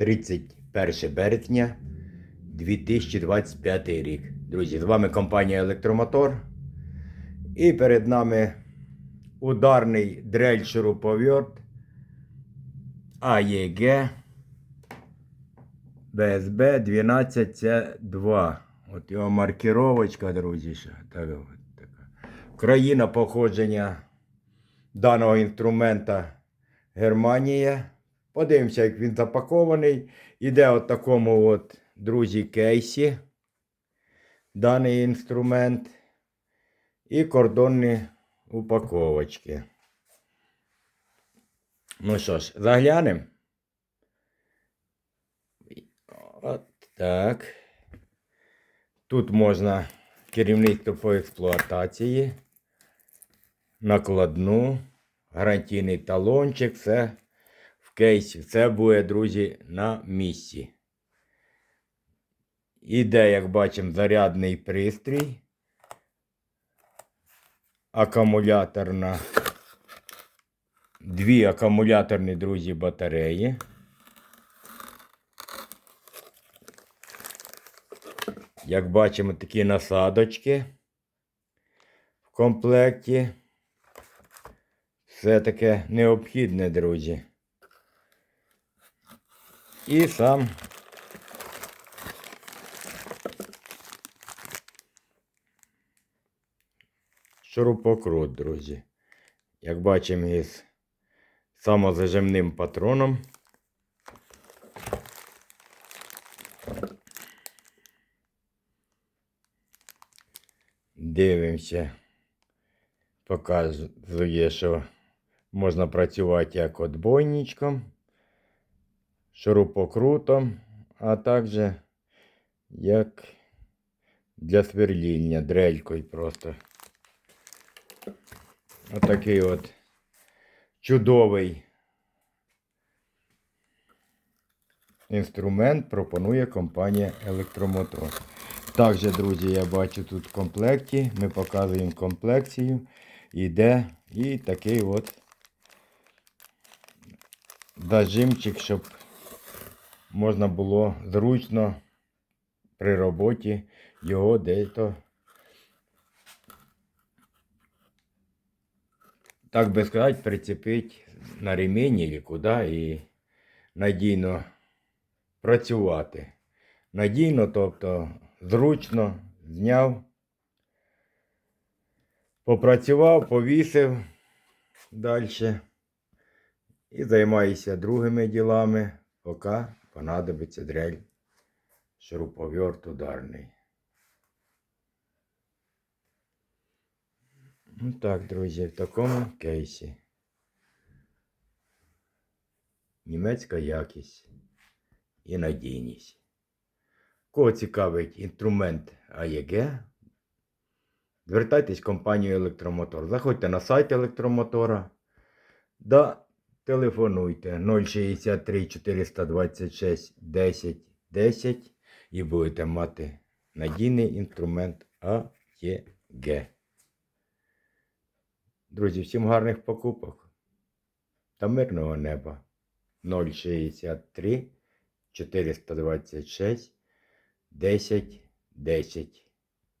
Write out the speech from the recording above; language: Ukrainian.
31 березня 2025 рік. Друзі, з вами компанія Електромотор. І перед нами ударний дрель шуруповерт АЕГ БСБ 12C2. От його маркіровочка, друзі. Країна походження даного інструмента Германія. Подивимося, як він запакований. Іде от такому от, друзі, кейсі. Даний інструмент. І кордонні упаковочки. Ну що ж, заглянемо. От так. Тут можна керівництво по експлуатації, накладну, гарантійний талончик, все в кейсі. Все буде, друзі, на місці. Іде, як бачимо, зарядний пристрій. Акумуляторна. Дві акумуляторні, друзі, батареї. Як бачимо, такі насадочки в комплекті. Все таке необхідне, друзі. І сам шурупокрут, друзі. Як бачимо, із самозажимним патроном. Дивимося. Показує, що можна працювати як отбойничком, шурупокрутом, а також як для сверління, дрелькою просто. Отакий от чудовий інструмент пропонує компанія Електромотор. Також, друзі, я бачу тут в комплекті. Ми показуємо комплекцію. Іде і такий от зажимчик, щоб можна було зручно при роботі його десь-то, так би сказати, прицепити на ремінь і куди і надійно працювати. Надійно, тобто зручно зняв, попрацював, повісив далі і займаюся другими ділами, поки понадобиться дрель шуруповерт ударний. Ну так, друзі, в такому кейсі. Німецька якість і надійність. Кого цікавить інструмент АЄГ, звертайтесь в компанію Електромотор. Заходьте на сайт електромотора. Да, телефонуйте 063 426 10 10 і будете мати надійний інструмент АЄГ. Друзі, всім гарних покупок та мирного неба. 063 426 10 10